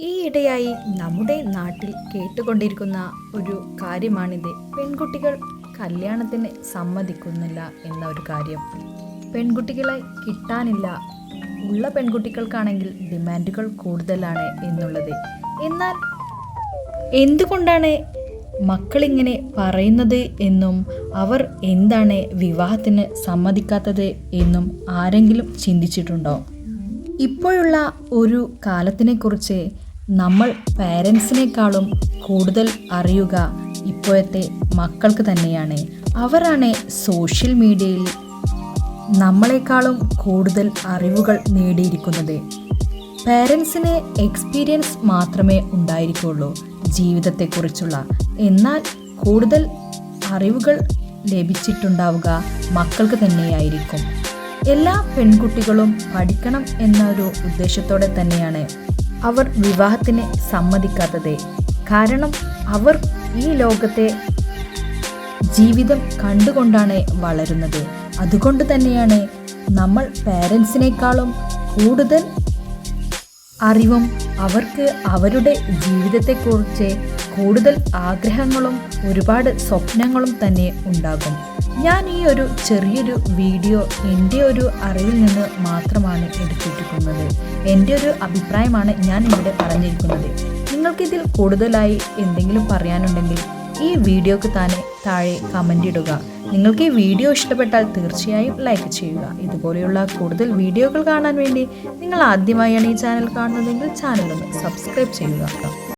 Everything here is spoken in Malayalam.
ഈയിടെയായി നമ്മുടെ നാട്ടിൽ കേട്ടുകൊണ്ടിരിക്കുന്ന ഒരു കാര്യമാണിത്. പെൺകുട്ടികൾ കല്യാണത്തിന് സമ്മതിക്കുന്നില്ല എന്ന ഒരു കാര്യം. പെൺകുട്ടികളെ കിട്ടാനില്ല. ഉള്ള പെൺകുട്ടികൾക്കാണെങ്കിൽ ഡിമാൻഡുകൾ കൂടുതലാണ് എന്നുള്ളത്. എന്നാൽ എന്തുകൊണ്ടാണ് മക്കളിങ്ങനെ പറയുന്നത് എന്നും അവർ എന്താണ് വിവാഹത്തിന് സമ്മതിക്കാത്തത് എന്നും ആരെങ്കിലും ചിന്തിച്ചിട്ടുണ്ടോ? ഇപ്പോഴുള്ള ഒരു കാലത്തിനെക്കുറിച്ച് നമ്മൾ പാരൻസിനേക്കാളും കൂടുതൽ അറിയുക ഇപ്പോഴത്തെ മക്കൾക്ക് തന്നെയാണ്. അവരാണ് സോഷ്യൽ മീഡിയയിൽ നമ്മളെക്കാളും കൂടുതൽ അറിവുകൾ നേടിയിരിക്കുന്നത്. പാരൻസിന് എക്സ്പീരിയൻസ് മാത്രമേ ഉണ്ടായിരിക്കുള്ളൂ ജീവിതത്തെക്കുറിച്ചുള്ള. എന്നാൽ കൂടുതൽ അറിവുകൾ ലഭിച്ചിട്ടുണ്ടാവുക മക്കൾക്ക് തന്നെയായിരിക്കും. എല്ലാ പെൺകുട്ടികളും പഠിക്കണം എന്നൊരു ഉദ്ദേശത്തോടെ തന്നെയാണ് അവർ വിവാഹത്തിന് സമ്മതിക്കാത്തതേ. കാരണം അവർ ഈ ലോകത്തെ ജീവിതം കണ്ടുകൊണ്ടാണ് വളരുന്നത്. അതുകൊണ്ട് തന്നെയാണ് നമ്മൾ പേരൻസിനേക്കാളും കൂടുതൽ അറിവും അവർക്ക് അവരുടെ ജീവിതത്തെക്കുറിച്ച് കൂടുതൽ ആഗ്രഹങ്ങളും ഒരുപാട് സ്വപ്നങ്ങളും തന്നെ ഉണ്ടാകും. ഞാൻ ഈ ഒരു ചെറിയൊരു വീഡിയോ എന്റെ ഒരു അറിവിൽ നിന്ന് മാത്രമാണ് എടുത്തിട്ടിരിക്കുന്നത് എന്റെ ഒരു അഭിപ്രായമാണ് ഞാൻ ഇവിടെ പറഞ്ഞിരിക്കുന്നത്. നിങ്ങൾക്കിതിൽ കൂടുതലായി എന്തെങ്കിലും പറയാനുണ്ടെങ്കിൽ ഈ വീഡിയോക്ക് താനെ താഴെ കമന്റ് ഇടുക. നിങ്ങൾക്ക് ഈ വീഡിയോ ഇഷ്ടപ്പെട്ടാൽ തീർച്ചയായും ലൈക്ക് ചെയ്യുക. ഇതുപോലെയുള്ള കൂടുതൽ വീഡിയോകൾ കാണാൻ വേണ്ടി നിങ്ങൾ ആദ്യമായാണ് ഈ ചാനൽ കാണുന്നതെങ്കിൽ ചാനൽ ഒന്ന് സബ്സ്ക്രൈബ് ചെയ്യുക.